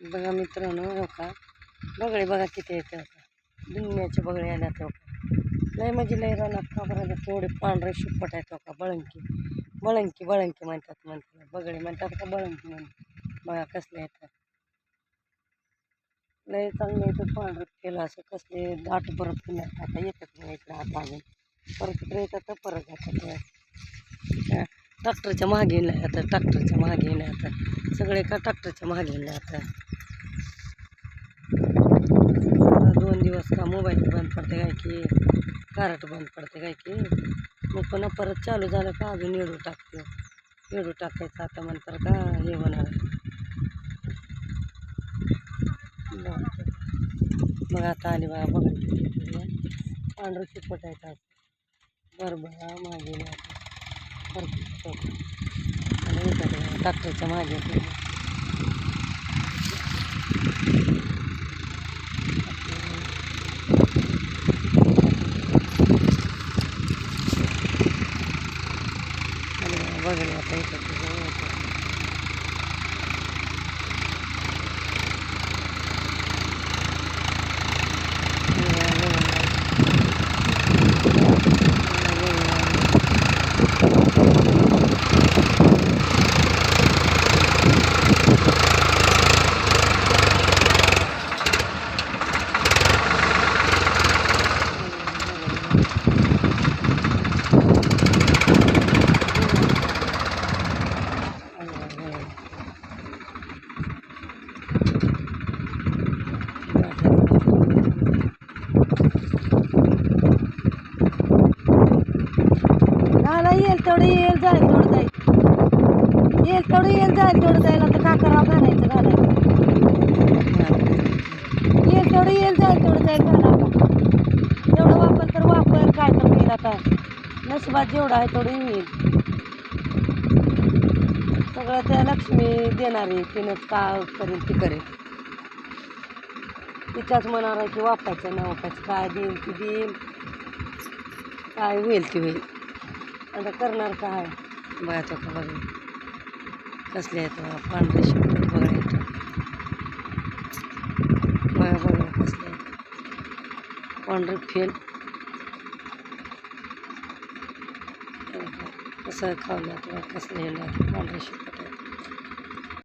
बघा मित्रांनो हो का? बगळे बघा किती येते होता दुनियाचे बगळे आल्यात हो का? लय म्हणजे लय रानात का बरं तेवढे पांढरे शिपट आहेत हो का? बळंकी. बळंकी बळंकी म्हणतात म्हणतात. बगळे म्हणतात का बळंकी म्हणतात बघा कसले येतात लय चांगले येतात पांढर केलं असं कसले दाट परत पुण्यात आता येतात नाही इकडे आता अजून परत इकडे येतात तर परत जातात ट्रॅक्टरच्या मागे नाही आता ट्रॅक्टरच्या मागे नाही आता. सगळे का ट्रॅक्टरच्या मागे नाही आता. मोबाईल बंद पडते काय की कारट बंद पडते काय की. मग पुन्हा परत चालू झालं का अजून येडू टाकते. येडू टाकायचं आता नंतर का हे होणार बरं. मग आता आली बघा बघा. पांढरं चिपट आहे का बरं बघा मागे आणि येतात मागे. येतात. आणि बघा आता येतात ते जवळ येतात. आणि या बघा, या बघा. मला येईल तेवढं येईल जाईल तेवढं जाईल. येईल तेवढं येईल जाईल तेवढं जाईल. आता का करावं घालायचं घालायचं? येईल तेवढं येईल जाईल तेवढं जाईल घाला तेवढं वापर तर वापर. काय तर होईल आता. नशिबात जेवढं आहे तेवढं येईल सगळं त्या लक्ष्मी देणारी तिनंच का करेल ती करेल. तिच्याच मनावर आहे की वापायचं ना वापायचं. काय देईल ती देईल. काय होईल ती होईल. आता करणार काय? बघायचं का कसले आहेत पांढरे शिवट बघा इथं बघा बघा कसले पांढरे फेल. कसं खावलं बघा कसले पांढरे शिवट